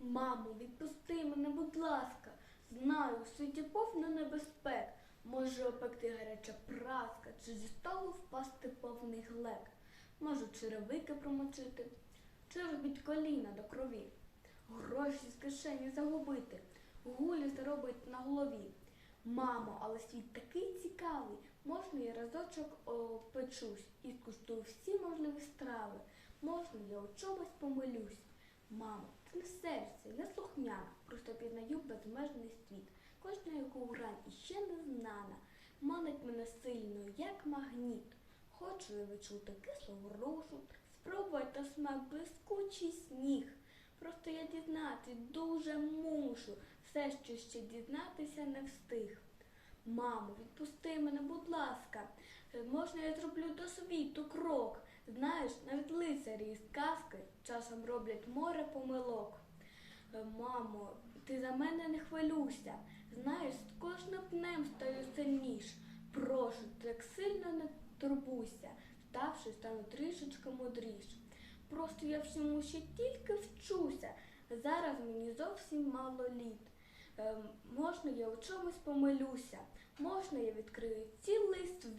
Мамо, відпусти мене, будь ласка. Знаю, у світі повно небезпек. Може опекти гаряча праска, чи зі столу впасти повний глек. Можу черевики промочити, чи розбить коліна до крові. Гроші з кишені загубити, гулі заробить на голові. Мамо, але світ такий цікавий, можна я разочок опечусь і скуштую всі можливі страви. Можна я у чомусь помилюсь. Мамо, не серце, я слухняна, просто пізнаю безмежний світ. Кожна яку грань іще не знана, манить мене сильно, як магніт. Хочу я відчути кислу грушу, спробувати смак блискучий сніг. Просто я дізнати дуже мушу, все, що ще дізнатися не встиг. Мамо, відпусти мене, будь ласка. Е, Можна я зроблю до світу крок. Знаєш, навіть лицарі із казки часом роблять море помилок. Е, Мамо, ти за мене не хвилюйся. Знаєш, з кожним днем стаю сильніш. Прошу, так сильно не турбуйся, ставши, стану трішечки мудріш. Просто я всьому ще тільки вчуся. Зараз мені зовсім мало літ. Ем, можна я у чомусь помилюся, можна я відкрию цілий світ.